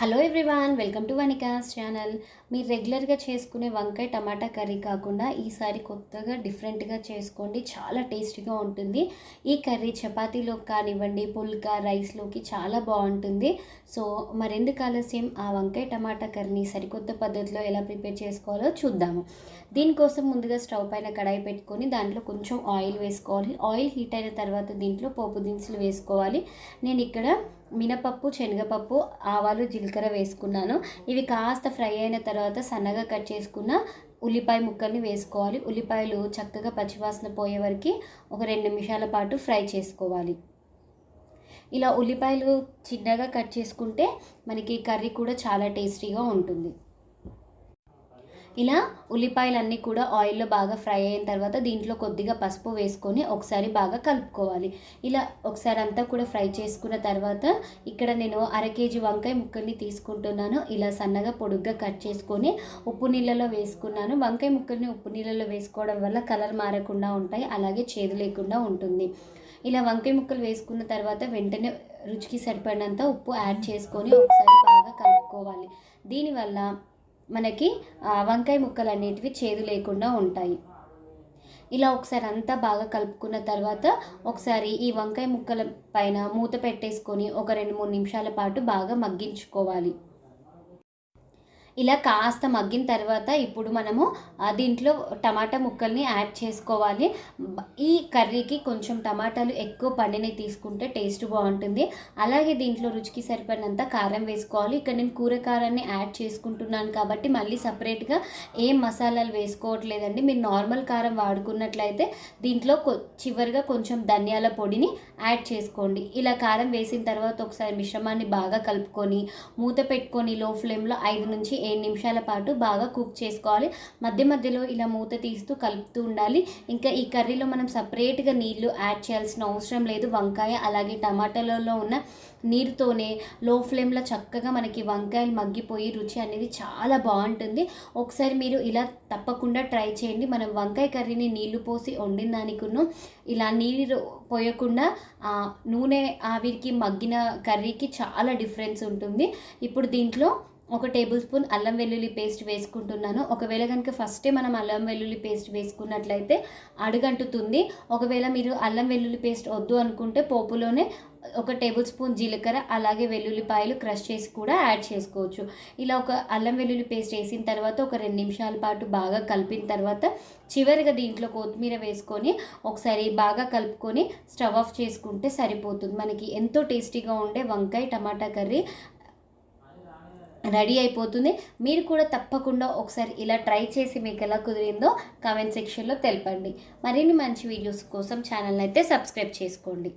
Hello everyone welcome to Vanikas channel. మీరు రెగ్యులర్గా చేసుకునే వంకాయ టమాటా కర్రీ కాకుండా ఈసారి కొత్తగా డిఫరెంట్గా చేసుకోండి. చాలా టేస్టీగా ఉంటుంది. ఈ కర్రీ చపాతీలో కానివ్వండి పుల్కా రైస్లోకి చాలా బాగుంటుంది. సో మరెందుకు ఆలస్యం? ఆ వంకాయ టమాటా కర్రీని సరికొత్త పద్ధతిలో ఎలా ప్రిపేర్ చేసుకోవాలో చూద్దాము. దీనికోసం ముందుగా స్టవ్ పైన కడాయి పెట్టుకొని దాంట్లో కొంచెం ఆయిల్ వేసుకోవాలి. ఆయిల్ హీట్ అయిన తర్వాత దీంట్లో పోపు దినుసులు వేసుకోవాలి. నేను ఇక్కడ మినపప్పు శనగపప్పు ఆవాలు జీలకర్ర వేసుకున్నాను. ఇవి కాస్త ఫ్రై అయిన తర్వాత సన్నగా కట్ చేసుకున్న ఉల్లిపాయ ముక్కల్ని వేసుకోవాలి. ఉల్లిపాయలు చక్కగా పచ్చివాసన పోయే వరకు ఒక రెండు నిమిషాల పాటు ఫ్రై చేసుకోవాలి. ఇలా ఉల్లిపాయలు చిన్నగా కట్ చేసుకుంటే మనకి కర్రీ కూడా చాలా టేస్టీగా ఉంటుంది. ఇలా ఉల్లిపాయలన్నీ కూడా ఆయిల్లో బాగా ఫ్రై అయిన తర్వాత దీంట్లో కొద్దిగా పసుపు వేసుకొని ఒకసారి బాగా కలుపుకోవాలి. ఇలా ఒకసారి అంతా కూడా ఫ్రై చేసుకున్న తర్వాత ఇక్కడ నేను అర కేజీ వంకాయ ముక్కల్ని తీసుకుంటున్నాను. ఇలా సన్నగా పొడుగ్గా కట్ చేసుకొని ఉప్పు నీళ్ళలో వేసుకున్నాను. వంకాయ ముక్కల్ని ఉప్పు నీళ్ళలో వేసుకోవడం వల్ల కలర్ మారకుండా ఉంటాయి. అలాగే చేదు లేకుండా ఉంటుంది. ఇలా వంకాయ ముక్కలు వేసుకున్న తర్వాత వెంటనే రుచికి సరిపడినంత ఉప్పు యాడ్ చేసుకొని ఒకసారి బాగా కలుపుకోవాలి. దీనివల్ల మనకి వంకాయ ముక్కలు అనేటివి చేదు లేకుండా ఉంటాయి. ఇలా ఒకసారి అంతా బాగా కలుపుకున్న తర్వాత ఒకసారి ఈ వంకాయ ముక్కల పైన మూత పెట్టేసుకొని ఒక రెండు మూడు నిమిషాల పాటు బాగా మగ్గించుకోవాలి. ఇలా కాస్త మగ్గిన తర్వాత ఇప్పుడు మనము దీంట్లో టమాటా ముక్కల్ని యాడ్ చేసుకోవాలి. ఈ కర్రీకి కొంచెం టమాటాలు ఎక్కువ పండినవి తీసుకుంటే టేస్ట్ బాగుంటుంది. అలాగే దీంట్లో రుచికి సరిపడినంత కారం వేసుకోవాలి. ఇక్కడ నేను కూర కారాన్ని యాడ్ చేసుకుంటున్నాను కాబట్టి మళ్ళీ సపరేట్గా ఏం మసాలాలు వేసుకోవట్లేదండి. మీరు నార్మల్ కారం వాడుకున్నట్లయితే దీంట్లో చివరిగా కొంచెం ధనియాల పొడిని యాడ్ చేసుకోండి. ఇలా కారం వేసిన తర్వాత ఒకసారి మిశ్రమాన్ని బాగా కలుపుకొని మూత పెట్టుకొని లో ఫ్లేమ్లో ఐదు నుంచి ఏడు నిమిషాల పాటు బాగా కుక్ చేసుకోవాలి. మధ్య మధ్యలో ఇలా మూత తీస్తూ కలుపుతూ ఉండాలి. ఇంకా ఈ కర్రీలో మనం సపరేట్గా నీళ్ళు యాడ్ చేయాల్సిన అవసరం లేదు. వంకాయ అలాగే టమాటాలలో ఉన్న నీరుతోనే లో ఫ్లేమ్లో చక్కగా మనకి వంకాయలు మగ్గిపోయి రుచి అనేది చాలా బాగుంటుంది. ఒకసారి మీరు ఇలా తప్పకుండా ట్రై చేయండి. మనం వంకాయ కర్రీని నీళ్ళు పోసి వండిన దానికును ఇలా నీరు పోయకుండా నూనె ఆవిరికి మగ్గిన కర్రీకి చాలా డిఫరెన్స్ ఉంటుంది. ఇప్పుడు దీంట్లో ఒక టేబుల్ స్పూన్ అల్లం వెల్లుల్లి పేస్ట్ వేసుకుంటున్నాను. ఒకవేళ కనుక ఫస్టే మనం అల్లం వెల్లుల్లి పేస్ట్ వేసుకున్నట్లయితే అడుగంటుతుంది. ఒకవేళ మీరు అల్లం వెల్లుల్లి పేస్ట్ వద్దు అనుకుంటే పోపులోనే ఒక టేబుల్ స్పూన్ జీలకర్ర అలాగే వెల్లుల్లిపాయలు క్రష్ చేసి కూడా యాడ్ చేసుకోవచ్చు. ఇలా ఒక అల్లం వెల్లుల్లి పేస్ట్ వేసిన తర్వాత ఒక రెండు నిమిషాల పాటు బాగా కలిపిన తర్వాత చివరిగా దీంట్లో కొత్తిమీర వేసుకొని ఒకసారి బాగా కలుపుకొని స్టవ్ ఆఫ్ చేసుకుంటే సరిపోతుంది. మనకి ఎంతో టేస్టీగా ఉండే వంకాయ టమాటా కర్రీ రెడీ అయిపోతుంది. మీరు కూడా తప్పకుండా ఒకసారి ఇలా ట్రై చేసి మీకు ఎలా కుదిరిందో కామెంట్ సెక్షన్లో తెలపండి. మరిన్ని మంచి వీడియోస్ కోసం ఛానల్ని అయితే సబ్స్క్రైబ్ చేసుకోండి.